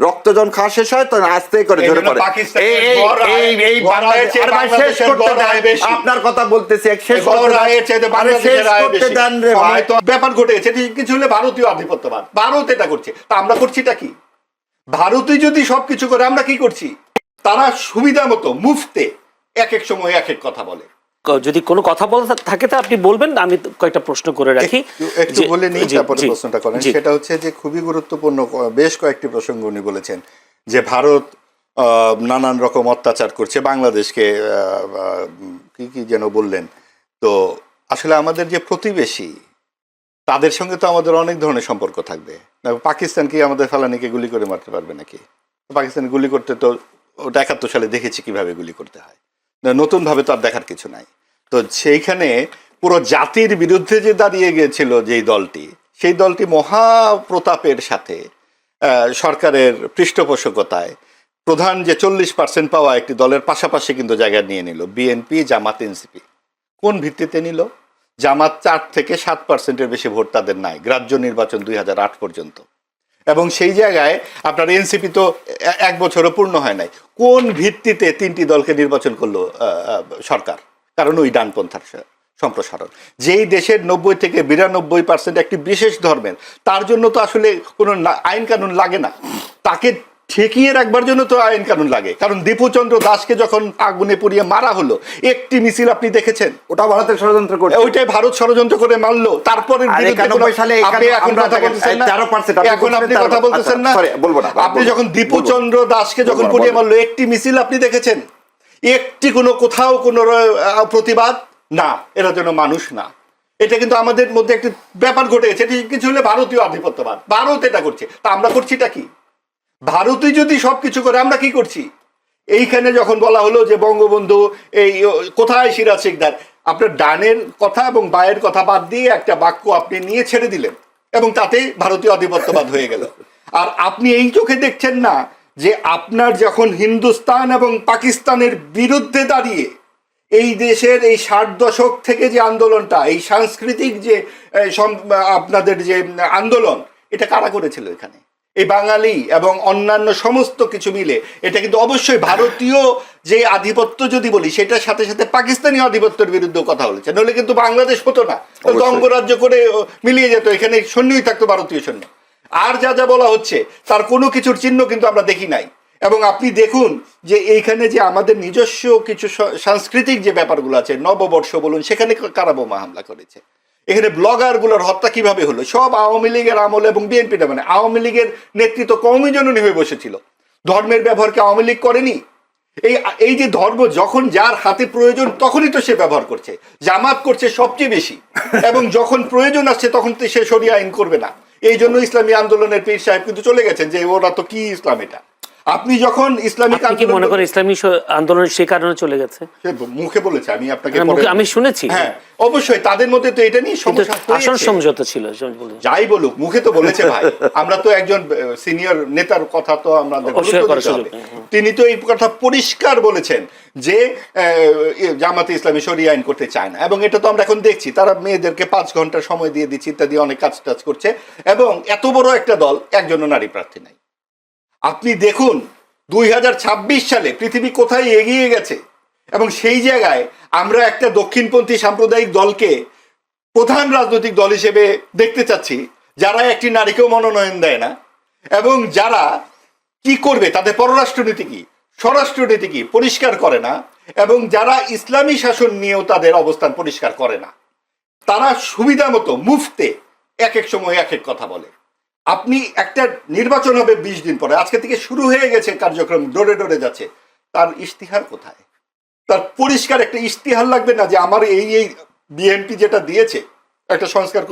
রক্ত যখন খাওয়া শেষ হয় তখন আস্তে করে ঝরে পড়ে। আপনার কথা বলতেছি শেষ করতে দেন। রে ভাই। ব্যাপার ঘটেছে কিছু হলে ভারতীয় আধিপত্যবাদ ভারত এটা করছে। তা আমরা করছিটা কি? ভারতই যদি সবকিছু করে আমরা কি করছি? তারা সুবিধা মতো মুফতে এক এক সময় এক এক কথা বলে। যদি কোনো কথা বলা থাকে তা আপনি বলবেন আমি কয়েকটা প্রশ্ন করে রাখি। একটু- বলে নিই তারপরে প্রশ্নটা করেন। সেটা হচ্ছে যে খুবই গুরুত্বপূর্ণ বেশ কয়েকটি প্রসঙ্গ উনি বলেছেন যে ভারত নানান রকম অত্যাচার করছে বাংলাদেশকে কি কি যেন বললেন। তো আসলে আমাদের যে প্রতিবেশী তাদের সঙ্গে তো আমাদের অনেক ধরনের সম্পর্ক থাকবে। পাকিস্তান কি আমাদের ফালানিকে গুলি করে মারতে পারবে নাকি? পাকিস্তান গুলি করতে তো ওটা একাত্তর সালে দেখেছি কীভাবে গুলি করতে হয়। নতুনভাবে তো আর দেখার কিছু নাই। তো সেইখানে পুরো জাতির বিরুদ্ধে যে দাঁড়িয়ে গিয়েছিল যেই দলটি সেই দলটি মহাপ্রতাপের সাথে আহ, সরকারের পৃষ্ঠপোষকতায় প্রধান যে চল্লিশ পার্সেন্ট পাওয়া একটি দলের পাশাপাশি কিন্তু জায়গা নিয়ে নিল বিএনপি জামাত এনসিপি। কোন ভিত্তিতে নিল? জামাত চার থেকে সাত পার্সেন্টের বেশি ভোট তাদের নাই গ্রাহ্য নির্বাচন দুই হাজার আট পর্যন্ত। এবং সেই জায়গায় আপনার এনসিপি তো এক বছরও পূর্ণ হয় নাই। কোন ভিত্তিতে তিনটি দলকে নির্বাচন করল সরকার? কারণ ওই ডানপন্থার সম্প্রসারণ। যেই দেশের নব্বই থেকে বিরানব্বই পার্সেন্ট একটি বিশেষ ধর্মের, তার জন্য তো আসলে কোনো আইন কানুন লাগে না। তাকে ঠেকিয়ে রাখবার জন্য তো আইন কানুন লাগে। কারণ দীপুচন্দ্র দাসকে যখন আগুনে পুড়িয়ে মারা হলো একটি মিছিল আপনি দেখেছেন? ওটা ভারতের ষড়যন্ত্র করছে। ওইটাই ভারত ষড়যন্ত্র করে মারলো। তারপরে আর বিরুদ্ধে কোনো- 91 সালে আপনি এখন কথা বলতেছেন না? এখন আপনি কথা বলতেছেন না? আচ্ছা, বলব না, আপনি যখন দীপুচন্দ্র দাসকে যখন পুড়িয়ে মারলো একটি মিছিল আপনি দেখেছেন? একটি কোনো কোথাও কোনো প্রতিবাদ? না এরা যেন মানুষ না। এটা কিন্তু আমাদের মধ্যে একটি ব্যাপার ঘটে গেছে এটি কিছু হলে ভারতীয় আধিপত্যবাদ। ভারত এটা করছে। তা আমরা করছিটা কি? ভারতই যদি সবকিছু করে, আমরা কি করছি? এইখানে যখন বলা হলো যে বঙ্গবন্ধু এই কোথায় সিরাজ শিকদার আপনার ডানের কথা এবং বায়ের কথা বাদ দিয়ে একটা বাক্য আপনি নিয়ে ছেড়ে দিলেন এবং তাতে ভারতীয় আধিপত্যবাদ হয়ে গেল। আর আপনি এই চোখে দেখছেন না যে আপনার যখন হিন্দুস্তান এবং পাকিস্তানের বিরুদ্ধে দাঁড়িয়ে এই দেশের এই ষাট দশক থেকে যে আন্দোলনটা, এই সাংস্কৃতিক যে আপনাদের যে, আন্দোলন, এটা কারা করেছিল এখানে? এই বাঙালি এবং অন্যান্য সমস্ত কিছু মিলে এটা কিন্তু অবশ্যই ভারতীয় যে আধিপত্য যদি বলি সেটার সাথে সাথে পাকিস্তানি আধিপত্যের বিরুদ্ধে কথা বলেছে। নইলে কিন্তু বাংলাদেশ হতো না। অঙ্গরাজ্য করে মিলিয়ে যেত এখানে সৈন্যই থাকতো ভারতীয় সৈন্য। আর যা যা বলা হচ্ছে তার কোনো কিছুর চিহ্ন কিন্তু আমরা দেখি নাই। এবং আপনি দেখুন যে এইখানে যে আমাদের নিজস্ব কিছু সাংস্কৃতিক যে ব্যাপারগুলো আছে নববর্ষ বলুন সেখানে কারা বোমা হামলা করেছে? এখানে ব্লগারগুলোর হত্যা কীভাবে হলো? সব আওয়ামী লীগের আমল এবং বিএনপিটা মানে আওয়ামী লীগের নেতৃত্ব কমই জননী হয়ে বসেছিল। ধর্মের ব্যবহারকে আওয়ামী লীগ করেনি? এই এই যে ধর্ম যখন যার হাতে প্রয়োজন তখনই তো সে ব্যবহার করছে। জামাত করছে সবচেয়ে বেশি। এবং যখন প্রয়োজন আসছে তখন তো সে সরিয়ে আইন করবে না। এই জন্য ইসলামী আন্দোলনের পীর সাহেব কিন্তু চলে গেছেন যে ওরা তো কি ইসলাম এটা? আপনি যখন ইসলামিক আপনি কি মনে করেন ইসলামী স- আন্দোলন সে কারণে চলে গেছে? মুখে বলেছে আমি আপনাকে মুখে- আমি শুনেছি। হ্যাঁ অবশ্যই তাদের মধ্যে তো এটা নিয়ে সমস্যা আসল সমঝোতা ছিল যাই বলুক মুখে তো বলেছে ভাই। আমরা তো একজন সিনিয়র নেতার কথা তো আমরা হ্যাঁ। তিনি তো এই কথা পরিষ্কার বলেছেন যে জামাতে ইসলামী সরিয়ে আইন করতে চায় না। এবং এটা তো আমরা এখন দেখছি তারা মেয়েদেরকে পাঁচ ঘণ্টা সময় দিয়ে দিচ্ছে ইত্যাদি অনেক কাজ টাজ করছে। এবং এত বড় একটা দল একজনও নারী প্রার্থী নাই। আপনি দেখুন, দুই হাজার ছাব্বিশ সালে পৃথিবী কোথায় এগিয়ে গেছে এবং সেই জায়গায় আমরা একটা দক্ষিণপন্থী সাম্প্রদায়িক দলকে প্রধান রাজনৈতিক দল হিসেবে দেখতে চাচ্ছি, যারা একটি নারীকেও মনোনয়ন দেয় না এবং যারা কি করবে, তাদের পররাষ্ট্রনীতি কি, স্বরাষ্ট্রনীতি কি পরিষ্কার করে না এবং যারা ইসলামী শাসন নিয়েও তাদের অবস্থান পরিষ্কার করে না, তারা সুবিধা মতো মুফতে এক এক সময় এক এক কথা বলে। আপনি একটা নির্বাচন হবে বিশ দিন পরে। আজকে থেকে শুরু হয়ে গেছে কার্যক্রম, ডোরে ডোরে যাচ্ছে। তার ইশতিহার কোথায়? তার পরিষ্কার একটা ইশতিহার লাগবে না যে আমার এই এই বিএনপি যেটা দিয়েছে, একটা সংস্কার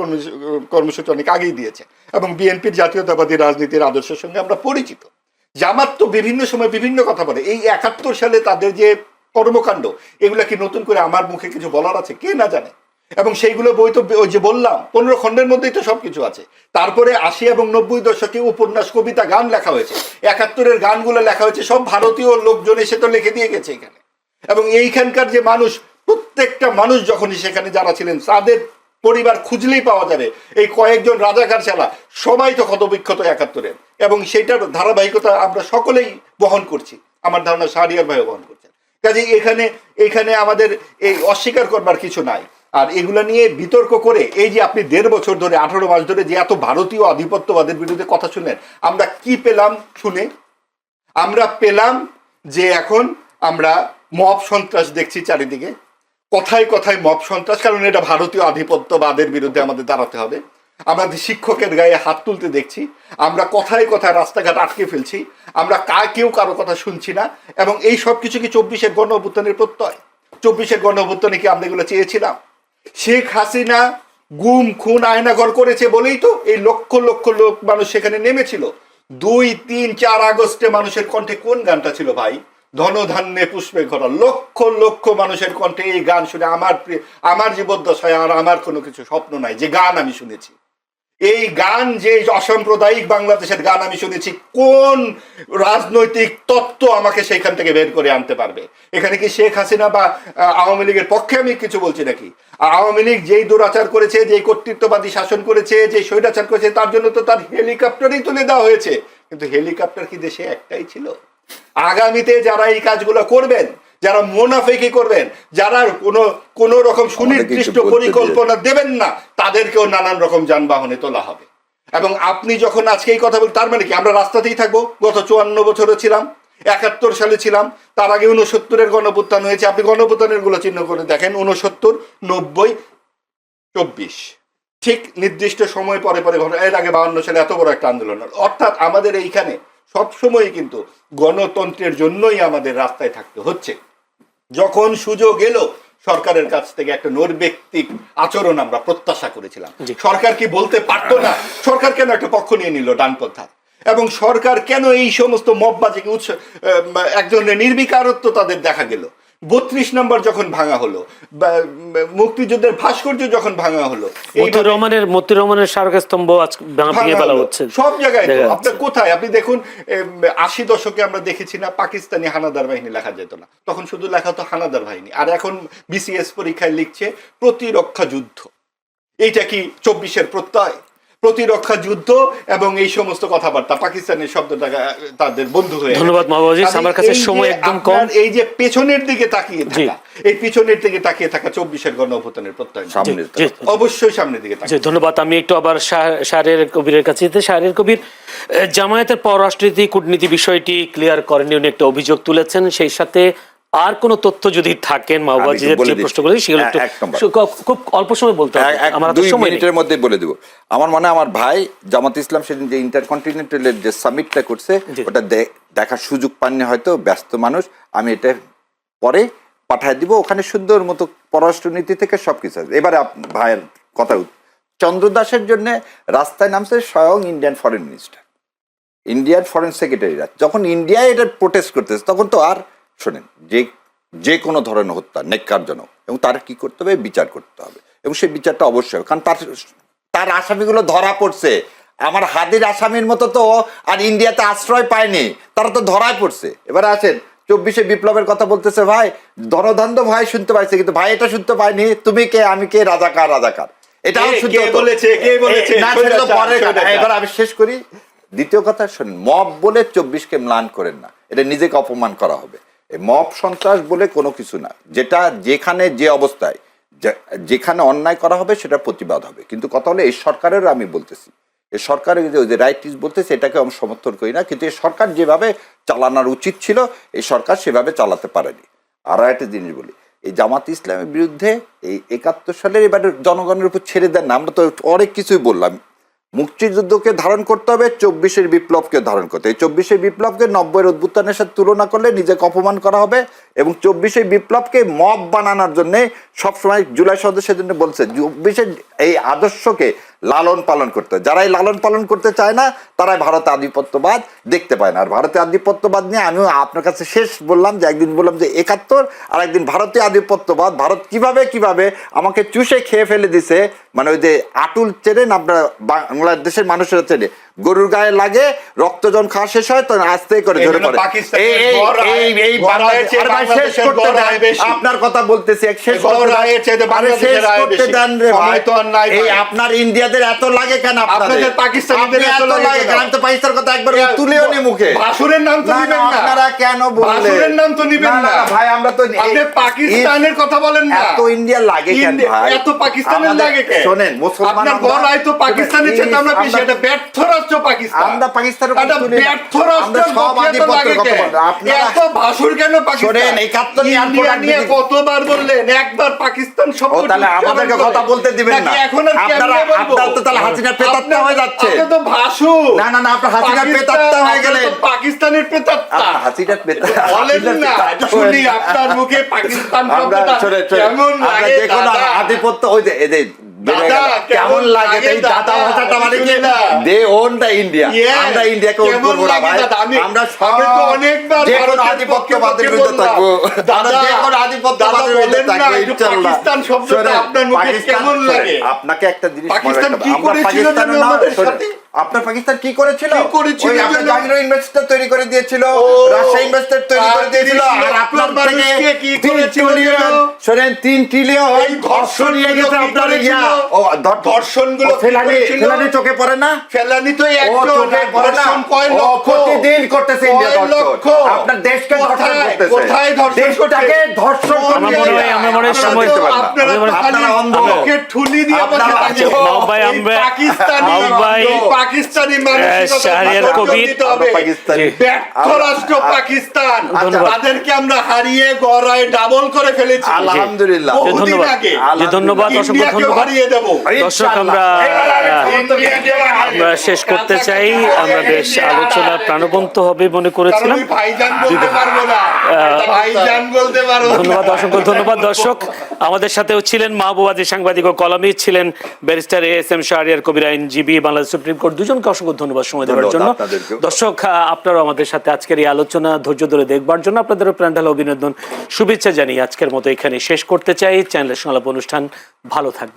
কর্মসূচি অনেক আগেই দিয়েছে এবং বিএনপির জাতীয়তাবাদী রাজনীতির আদর্শের সঙ্গে আমরা পরিচিত। জামাত তো বিভিন্ন সময় বিভিন্ন কথা বলে। এই একাত্তর সালে তাদের যে কর্মকাণ্ড, এগুলা কি নতুন করে আমার মুখে কিছু বলার আছে? কে না জানে। এবং সেইগুলো বই তো ওই যে বললাম, পনেরো খণ্ডের মধ্যেই তো সবকিছু আছে। তারপরে আশি এবং নব্বই দশকে উপন্যাস, কবিতা, গান লেখা হয়েছে। একাত্তরের গানগুলো লেখা হয়েছে, সব ভারতীয় লোকজন এসে তো লিখে দিয়ে গেছে এখানে। এবং এইখানকার যে মানুষ, প্রত্যেকটা মানুষ যখনই সেখানে যারা ছিলেন, তাদের পরিবার খুঁজলেই পাওয়া যাবে। এই কয়েকজন রাজাকার ছাড়া সবাই তো ক্ষতবিক্ষত একাত্তরের। এবং সেটার ধারাবাহিকতা আমরা সকলেই বহন করছি। আমার ধারণা শাহরিয়ার ভাইও বহন করছেন। কাজে এখানে এখানে আমাদের এই অস্বীকার করবার কিছু নাই। আর এগুলো নিয়ে বিতর্ক করে এই যে আপনি দেড় বছর ধরে, আঠারো মাস ধরে যে এত ভারতীয় আধিপত্যবাদের বিরুদ্ধে কথা শুনলেন, আমরা কি পেলাম শুনে? আমরা পেলাম যে এখন আমরা মব সন্ত্রাস দেখছি চারিদিকে। কথায় কথায় মব সন্ত্রাস, কারণ এটা ভারতীয় আধিপত্যবাদের বিরুদ্ধে আমাদের দাঁড়াতে হবে। আমরা শিক্ষকের গায়ে হাত তুলতে দেখছি, আমরা কথায় কথায় রাস্তাঘাট আটকে ফেলছি, আমরা কা, কেউ কারও কথা শুনছি না, এবং এই সব কিছু কি চব্বিশের গণ অভ্যুত্থানের প্রত্যয়? চব্বিশের গণ অভ্যুত্থানে কি আমরা এগুলো চেয়েছিলাম? শেখ হাসিনা গুম, খুন আয়নাঘর করেছে বলেই তো এই লক্ষ লক্ষ লোক মানুষ সেখানে নেমেছিল। দুই, তিন, চার আগস্টে মানুষের কণ্ঠে কোন গানটা ছিল ভাই? ধনধান্যে পুষ্পে ঘরা, লক্ষ লক্ষ মানুষের কণ্ঠে এই গান শুনে আমার আমার জীবদ্দশায় আর আমার কোনো কিছু স্বপ্ন নাই, যে গান আমি শুনেছি। এই গান যে অসাম্প্রদায়িক বাংলাদেশের গান আমি শুনেছি, কোন রাজনৈতিক তত্ত্ব আমাকে সেখান থেকে বের করে আনতে পারবে? এখানে কি শেখ হাসিনা বা আওয়ামী লীগের পক্ষে আমি কিছু বলছি নাকি? আওয়ামী লীগ যেই দুরাচার করেছে, যেই কর্তৃত্ববাদী শাসন করেছে যে স্বৈরাচার করেছে, তার জন্য তো তার হেলিকপ্টারই তুলে দেওয়া হয়েছে। কিন্তু হেলিকপ্টার কি দেশে একটাই ছিল? আগামীতে যারা এই কাজগুলো করবেন যারা মোনাফেকি করবেন যারা কোনো কোনো রকম সুনির্দিষ্ট পরিকল্পনা দেবেন না তাদেরকেও নানান রকম যানবাহনে তোলা হবে। এবং আপনি যখন আজকে এই কথা বলেন তার মানে কি? আমরা রাস্তাতেই থাকব। গত চুয়ান্ন বছরও ছিলাম একাত্তর সালে ছিলাম তার আগে উনসত্তরের গণপুত্থান হয়েছে। আপনি গণপুত্থানেরগুলো চিহ্ন করে দেখেন উনসত্তর নব্বই চব্বিশ। ঠিক নির্দিষ্ট সময় পরে পরে ঘটে এর আগে বাউন্ন সালে এত বড় একটা আন্দোলন। অর্থাৎ আমাদের এইখানে সবসময় কিন্তু গণতন্ত্রের জন্যই আমাদের রাস্তায় থাকতে হচ্ছে। যখন সুযোগ এলো সরকারের কাছ থেকে একটা নৈর্ব্যক্তিক আচরণ আমরা প্রত্যাশা করেছিলাম। সরকার কি বলতে পারতো না? সরকার কেন একটা পক্ষ নিয়ে নিল ডানপন্থা এবং সরকার কেন এই সমস্ত মববাজিকে উৎস আহ, এক ধরনের নির্বিকারত্ব তাদের দেখা গেল? বত্রিশ নম্বর যখন ভাঙা হলো মুক্তিযুদ্ধের ভাস্কর্য যখন ভাঙা হলো মতিউর রহমানের মতিউর রহমানের স্মারক স্তম্ভ আজ ভেঙে ফেলা হচ্ছে। সব জায়গায় আপনার কোথায়? আপনি দেখুন আশি দশকে আমরা দেখেছি না পাকিস্তানি হানাদার বাহিনী লেখা যেত না। তখন শুধু লেখা হতো হানাদার বাহিনী। আর এখন বিসিএস পরীক্ষায় লিখছে প্রতিরক্ষা যুদ্ধ। এইটা কি চব্বিশের প্রত্যয়? প্রতিরক্ষা যুদ্ধ এবং এই সমস্ত কথাবার্তা। পাকিস্তানের শব্দটা তাদের বন্ধু হয়ে ধন্যবাদ। কাজেই আমার কাছে এই যে সময় একদম কম। এই যে পেছনের দিকে তাকিয়ে থাকা এই পিছনের দিকে তাকিয়ে থাকা চব্বিশের গণ অভ্যুত্থানের প্রত্যয় সামনে। অবশ্যই সামনের দিকে জি তাকিয়ে। ধন্যবাদ। আমি একটু আবার শাহরের কবিরের কাছে যেতে শাহরের কবির জামায়াতের পররাষ্ট্রনীতি কূটনীতি বিষয়টি ক্লিয়ার করেনি উনি একটা অভিযোগ তুলেছেন। সেই সাথে আর কোন তথ্য যদি থাকেন আমি বলে যে দিচ্ছি। সেগুলো এক- একটু এক নম্বর। সু- ক- খুব অল্প সময় বলতে হবে। আমার দুই মিনিটের মধ্যে বলে দিব। আমার মনে আমার ভাই জামাত ইসলাম সেদিন যে ইন্টারকন্টিনেন্টালের যে সামিটটা করছে ওটা দেখার সুযোগ পাননি হয়তো ব্যস্ত মানুষ। আমি এটা পরে পাঠায় দিব। ওখানে সুন্দর মতো পররাষ্ট্রনীতি থেকে সবকিছু আছে। এবারে ভাইয়ের কথা চন্দ্রদাসের জন্য রাস্তায় নামছে স্বয়ং Indian foreign minister Indian foreign সেক্রেটারিরা যখন ইন্ডিয়ায় এটা প্রোটেস্ট করতেছে তখন তো আর শোনেন যে যে কোনো ধরনের হত্যা নেককারজনক এবং তার কি করতে হবে বিচার করতে হবে এবং সেই বিচারটা অবশ্যই হবে। কারণ তার তার আসামিগুলো ধরা পড়ছে আমার হাদির আসামির মতো তো আর ইন্ডিয়াতে আশ্রয় পায়নি তারা তো ধরায় পড়ছে এবার আসেন চব্বিশে বিপ্লবের কথা বলতেছে ভাই ধনধান্য ভাই শুনতে পাইছে কিন্তু ভাই এটা শুনতে পাইনি তুমি কে আমি কে রাজাকার রাজাকার এটাও শুনতে বলেছে? কে বলেছে? না, সেটা তো পরের কথা। এবার আমি শেষ করি দ্বিতীয় কথা শোনেন মব বলে চব্বিশকে ম্লান করেন না এটা নিজেকে অপমান করা হবে মব সন্ত্রাস বলে কোনো কিছু না। যেটা যেখানে যে অবস্থায় যেখানে অন্যায় করা হবে সেটা প্রতিবাদ হবে। কিন্তু কথা হলো, এই সরকারেরও আমি বলতেছি, এই সরকারের যে রাইট ইস বলতেছে, এটাকে আমি সমর্থন করি না। কিন্তু এই সরকার যেভাবে চালানোর উচিত ছিল, এই সরকার সেভাবে চালাতে পারেনি। আর একটা জিনিস বলি, এই জামাত ইসলামের বিরুদ্ধে এই একাত্তর সালের এবারে জনগণের উপর ছেড়ে দেন না, আমরা তো অনেক কিছুই বললাম। মুক্তিযুদ্ধকে ধারণ করতে হবে, চব্বিশের বিপ্লবকে ধারণ করতে এই চব্বিশের বিপ্লবকে নব্বইয়ের অভ্যুত্থানের সাথে তুলনা করলে নিজেকে অপমান করা হবে এবং চব্বিশের বিপ্লবকে মব বানানোর জন্যে সবসময় জুলাই সদস্যের জন্য বলছে, চব্বিশের এই আদর্শকে লালন পালন করতে যারাই লালন পালন করতে চায় না, তারাই ভারতে আধিপত্যবাদ দেখতে পায় না। আর ভারতে আধিপত্যবাদ নিয়ে আমিও আপনার কাছে শেষ বললাম যে, একদিন বললাম যে একাত্তর, আর একদিন ভারতীয় আধিপত্যবাদ। ভারত কীভাবে কীভাবে আমাকে চুষে খেয়ে ফেলে দিছে? মানে ওই যে আটুল চেনেন আপনার, বাংলাদেশের মানুষেরা চেনে। গরুর গায়ে লাগে রক্ত যখন খাওয়া শেষ হয় তখন আস্তে করে ঝরে পড়ে। পাকিস্তানের। আপনার কথা বলতেছি। আপনার ইন্ডিয়াদের এত লাগে কেন আপনাদের? পাকিস্তানিদের এত লাগে কেন? তো পাকিস্তানের কথা একবার তুলেও নি মুখে। ভাসুরের নাম তো নিবেন না, আপনারা কেন ভাসুরের নাম তো নিবেন না, ভাই আমরা তো আপনি পাকিস্তানের কথা বলেন না। এত ইন্ডিয়া লাগে কেন ভাই? এত পাকিস্তানের লাগে কেন? শোনেন মুসলমান আপনার আমরা- তো পাকিস্তানের চেয়ে আমরা বেশি। এটা ব্যর্থ রাষ্ট্র পাকিস্তান। আমরা পাকিস্তানের কথা একটা তুলি না। ব্যর্থ আমরা রাষ্ট্রের সব পক্ষে এত? আপনারা- ভাসুর কেন পাকিস্তান? শোনেন, একাত্তর নিয়ে ইন্ডিয়া নিয়ে কতবার বললেন? একবার পাকিস্তান শব্দ তাহলে আমাদেরকে কথা বলতে দিবেন না। এখন আপনারা? আপনার তো তাহলে হাসিনা পেতাত্তা হয়ে যাচ্ছে। আপনি তো ভাসু না, না, না, আপনার হাসিনা পেতাত্তা হয়ে আপনি। তো পাকিস্তানের পেতাত্তা আপনার হাসিটা পেতে বলেন না শুনি আপনার মুখে পাকিস্তান শব্দটা কেমন লাগে যে কোনো আধিপত্য ওই যে দাদা, কেমন কেমন লাগে লাগে এই দাদা দাদা? ভাষাটা মানে কি দে ওন দা ইন্ডিয়া আমরা ইন্ডিয়াকে ওন কেমন না ভাই দাদা? আমি- আমরা আমি তো অনেকবার যে আধিপত্যবাদের বিরুদ্ধে বললাম। দাদা, আমরা আধিপত্যবাদের বিরুদ্ধে বলেন না, থাকব একটু ইনশাআল্লাহ পাকিস্তান শব্দটা আপনার মুখে কেমন লাগে? আপনাকে একটা জিনিস পাকিস্তান কি করেছিল পাকিস্তান জানেন না আমাদের সাথে? আপনার পাকিস্তান কি করেছিল? করেছিল আপনার ইনভেস্টর তৈরি করে দিয়েছিল। ও, ইনভেস্টর তৈরি করে দিয়েছিল। আর আপনার থেকে কি করেছিল ট্রিলিয়ন জানো? ট্রিলিয়ন ধর্ষণ নিয়ে গেছে আপনার ইয়া। ও ধর- ধর্ষণগুলো ফেলানি ফেলানি চোখে পড়ে না? ফেলানি তো একজন ধর্ষণ কয় লক্ষ? প্রতিদিন করতেছে ইন্ডিয়া ধর্ষণ। আপনার দেশকে ধর্ষণ করতেছে। কোথায় ধর্ষণ দেশটাকে ধর্ষণ আমার মনে হয়- আমার মনে হয় আপনারা সময়- তো- আপনারা আপনারা খালি ঠুলি দিয়ে আমরা- পাকিস্তানি পাকিস্তানি পাকিস্তানি। রাষ্ট্র পাকিস্তান। তাদেরকে আমরা হারিয়ে গড়ায় ডাবল করে ফেলেছি। আলহামদুলিল্লাহ। ধন্যবাদ। ধন্যবাদ অসংখ্য ধন্যবাদ। হারিয়ে দেবো। দর্শক আমরা আমরা শেষ করতে চাই। আমরা বেশ আলোচনা প্রাণবন্ত হবে মনে করেছিলাম। আমি ভাইজান বলতে পারব না। ভাইজান বলতে পারব না। ধন্যবাদ অসংখ্য ধন্যবাদ দর্শক। আমাদের সাথেও ছিলেন মাহবুবাদী সাংবাদিক ও কলামিস্ট ছিলেন barrister A S M Shahriar Kabir আইনজীবী বাংলাদেশ সুপ্রিম কোর্ট দুজনকে অসংখ্য ধন্যবাদ সময় দেওয়ার জন্য। দর্শক আপনারা আমাদের সাথে আজকের এই আলোচনা ধৈর্য ধরে দেখবার জন্য আপনাদের প্রাণঢালা অভিনন্দন শুভেচ্ছা জানিয়ে আজকের মতো এখানে শেষ করতে চাই। চ্যানেলের সংলাপ অনুষ্ঠান ভালো থাকবেন।